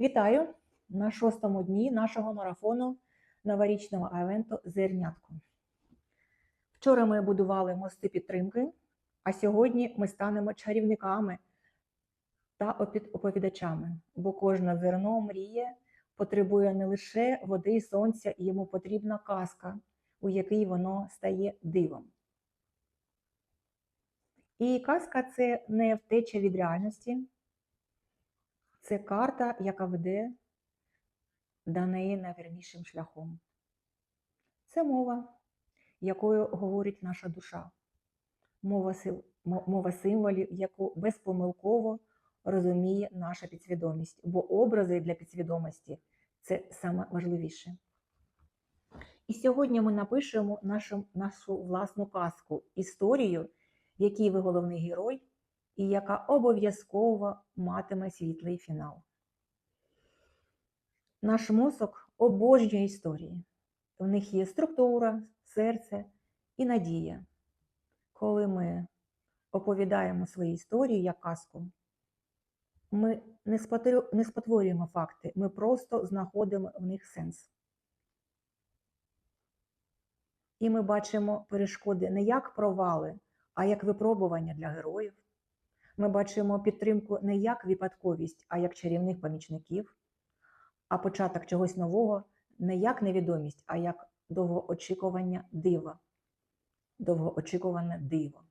Вітаю на шостому дні нашого марафону новорічного авенту Зернятко. Вчора ми будували мости підтримки, а сьогодні ми станемо чарівниками та оповідачами, бо кожне зерно мріє, потребує не лише води і сонця, йому потрібна казка, у якій воно стає дивом. І казка це не втеча від реальності, це карта, яка веде до неї найвірнішим шляхом. Це мова, якою говорить наша душа, мова, мова символів, яку безпомилково розуміє наша підсвідомість, бо образи для підсвідомості це саме важливіше. І сьогодні ми напишемо нашу, нашу власну казку, історію, в якій ви головний герой, і яка обов'язково матиме світлий фінал. Наш мозок обожнює історії. В них є структура, серце і надія. Коли ми оповідаємо свої історії як казку, ми не не спотворюємо факти, ми просто знаходимо в них сенс. І ми бачимо перешкоди не як провали, а як випробування для героїв. Ми бачимо підтримку не як випадковість, а як чарівних помічників, а початок чогось нового не як невідомість, а як довгоочікування дива. Довгоочікуване диво.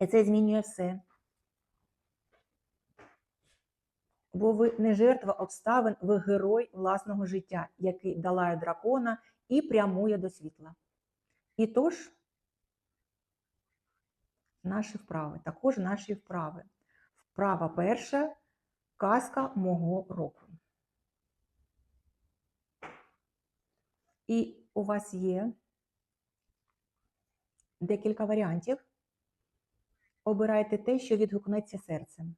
І це змінює все. Бо ви не жертва обставин, ви герой власного життя, який долає дракона і прямує до світла. І тож, наші вправи, також наші вправи. Вправа перша казка мого року. І у вас є декілька варіантів. Обирайте те, що відгукнеться серцем.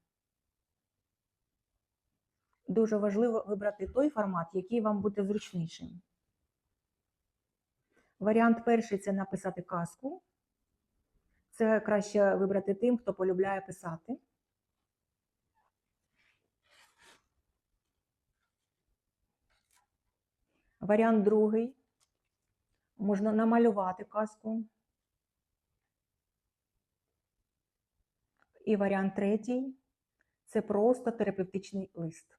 Дуже важливо вибрати той формат, який вам буде зручнішим. Варіант перший це написати казку. Це краще вибрати тим, хто полюбляє писати. Варіант другий. Можна намалювати казку. І варіант третій це просто терапевтичний лист.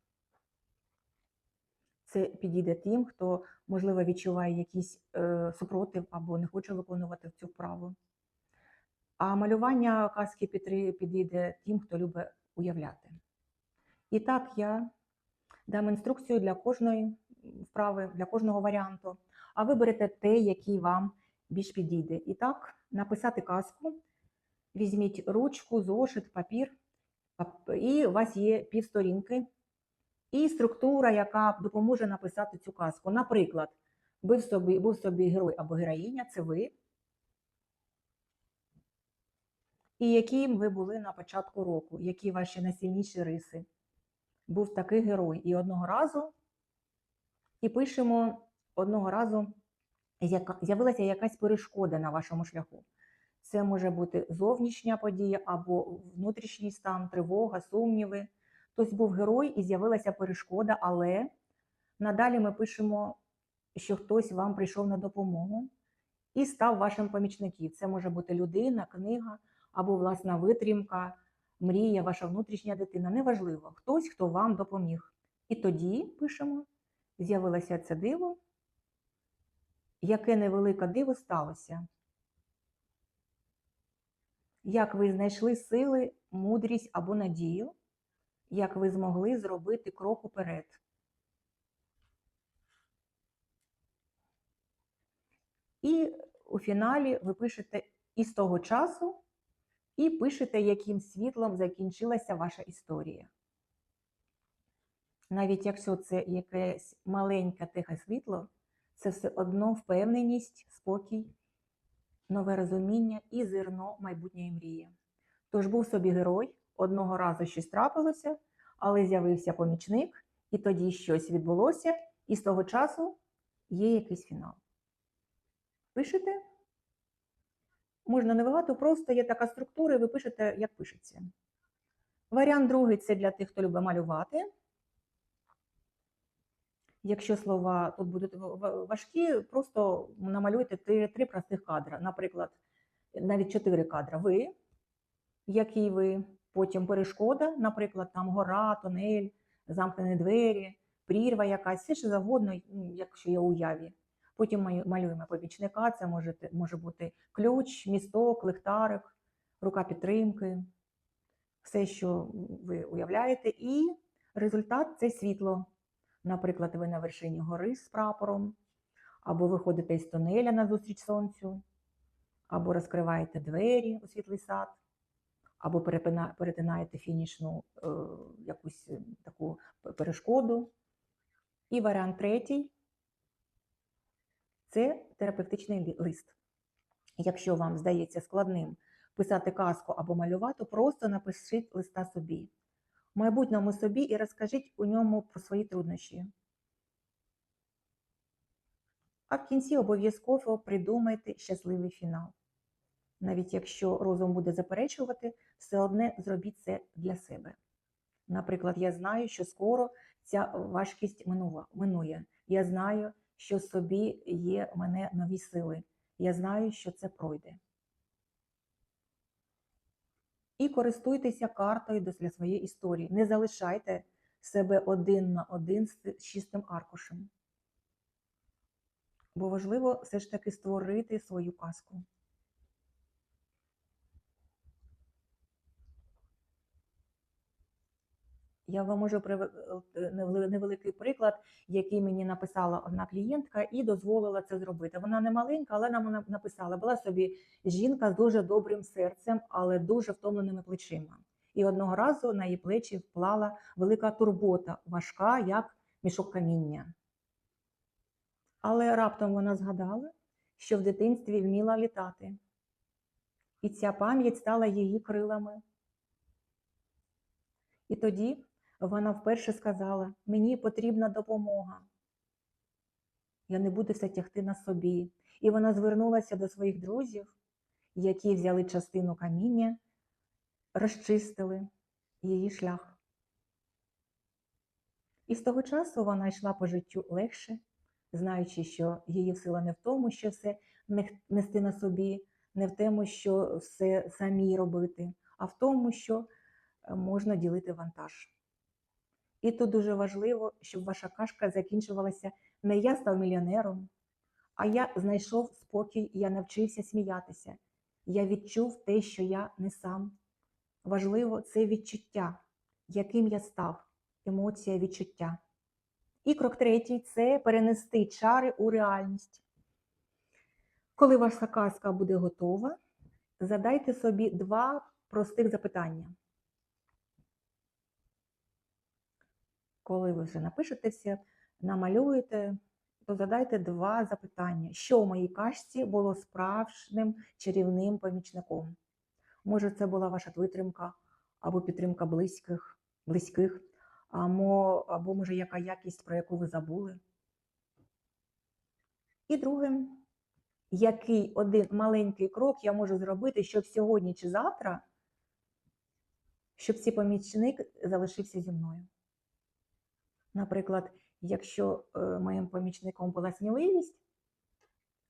Це підійде тим, хто, можливо, відчуває якийсь е, супротив або не хоче виконувати цю вправу. А малювання казки підійде тим, хто любить уявляти. І так я дам інструкцію для кожної вправи, для кожного варіанту. А ви берете те, який вам більш підійде. І так, написати казку, візьміть ручку, зошит, папір, і у вас є півсторінки, і структура, яка допоможе написати цю казку. Наприклад, був собі, був собі герой або героїня, це ви. І яким ви були на початку року, які ваші найсильніші риси. Був такий герой. І одного разу, і пишемо одного разу, з'явилася якась перешкода на вашому шляху. Це може бути зовнішня подія або внутрішній стан, тривога, сумніви. Хтось був герой і з'явилася перешкода, але надалі ми пишемо, що хтось вам прийшов на допомогу і став вашим помічником. Це може бути людина, книга або власна витримка, мрія, ваша внутрішня дитина. Неважливо, хтось, хто вам допоміг. І тоді пишемо, з'явилося це диво, яке невелике диво сталося. Як ви знайшли сили, мудрість або надію, як ви змогли зробити крок уперед. І у фіналі ви пишете із того часу, і пишете, яким світлом закінчилася ваша історія. Навіть якщо це якесь маленьке тихе світло, це все одно впевненість, спокій, нове розуміння і зерно майбутньої мрії. Тож був собі герой, одного разу щось трапилося, але з'явився помічник, і тоді щось відбулося, і з того часу є якийсь фінал. Пишете? Можна набагато, просто є така структура, і ви пишете, як пишеться. Варіант другий це для тих, хто любить малювати. Якщо слова тут будуть важкі, просто намалюйте три, три простих кадра. Наприклад, навіть чотири кадра. Ви, який ви, потім перешкода, наприклад, там гора, тунель, замкнені двері, прірва якась, все що завгодно, якщо є уяві. Потім малюємо помічника, це може, може бути ключ, місток, лихтарик, рука підтримки, все, що ви уявляєте, і результат це світло. Наприклад, ви на вершині гори з прапором, або виходите із тунеля на зустріч сонцю, або розкриваєте двері у світлий сад, або перетинаєте фінішну е, якусь е, таку перешкоду. І варіант третій це терапевтичний лист. Якщо вам здається складним писати казку або малювати, просто напишіть листа собі, майбутньому собі і розкажіть у ньому про свої труднощі. А в кінці обов'язково придумайте щасливий фінал. Навіть якщо розум буде заперечувати, все одне зробіть це для себе. Наприклад, я знаю, що скоро ця важкість минува- минує. Я знаю, що собі є в мене нові сили. Я знаю, що це пройде. І користуйтеся картою для своєї історії. Не залишайте себе один на один з чистим аркушем. Бо важливо все ж таки створити свою казку. Я вам можу приве- е, невеликий приклад, який мені написала одна клієнтка і дозволила це зробити. Вона не маленька, але нам написала, була собі жінка з дуже добрим серцем, але дуже втомленими плечима. І одного разу на її плечі вплала велика турбота, важка, як мішок каміння. Але раптом вона згадала, що в дитинстві вміла літати. І ця пам'ять стала її крилами. І тоді вона вперше сказала: мені потрібна допомога. Я не буду все тягти на собі. І вона звернулася до своїх друзів, які взяли частину каміння, розчистили її шлях. І з того часу вона йшла по життю легше, знаючи, що її сила не в тому, що все нести на собі, не в тому, що все самі робити, а в тому, що е, можна ділити вантаж. І тут дуже важливо, щоб ваша кашка закінчувалася не я став мільйонером, а я знайшов спокій, я навчився сміятися. Я відчув те, що я не сам. Важливо це відчуття, яким я став, емоція відчуття. І крок третій це перенести чари у реальність. Коли ваша казка буде готова, задайте собі два простих запитання. Коли ви вже напишете все, намалюєте, то задайте два запитання. Що в моїй кашці було справжнім чарівним помічником? Може, це була ваша витримка або підтримка близьких, близьких, або, або може яка якість, про яку ви забули. І друге, який один маленький крок я можу зробити, щоб сьогодні чи завтра, щоб цей помічник залишився зі мною. Наприклад, якщо е, моїм помічником була сміливість,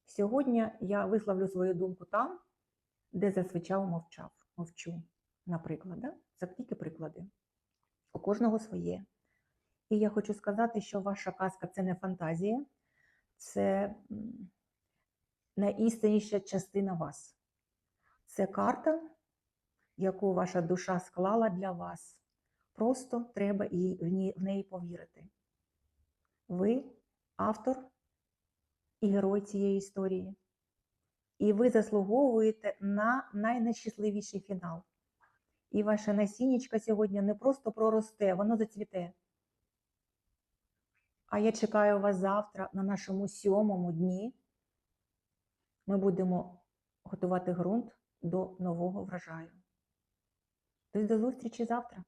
сьогодні я висловлю свою думку там, де зазвичай мовчав, мовчу. Наприклад, да? це тільки приклади. У кожного своє. І я хочу сказати, що ваша казка це не фантазія, це найістинніша частина вас. Це карта, яку ваша душа склала для вас. Просто треба ній, в неї повірити. Ви автор і герой цієї історії. І ви заслуговуєте на найнещасливіший фінал. І ваша насіннячка сьогодні не просто проросте, воно зацвіте. А я чекаю вас завтра на нашому сьомому дні. Ми будемо готувати ґрунт до нового врожаю. Тож до зустрічі завтра.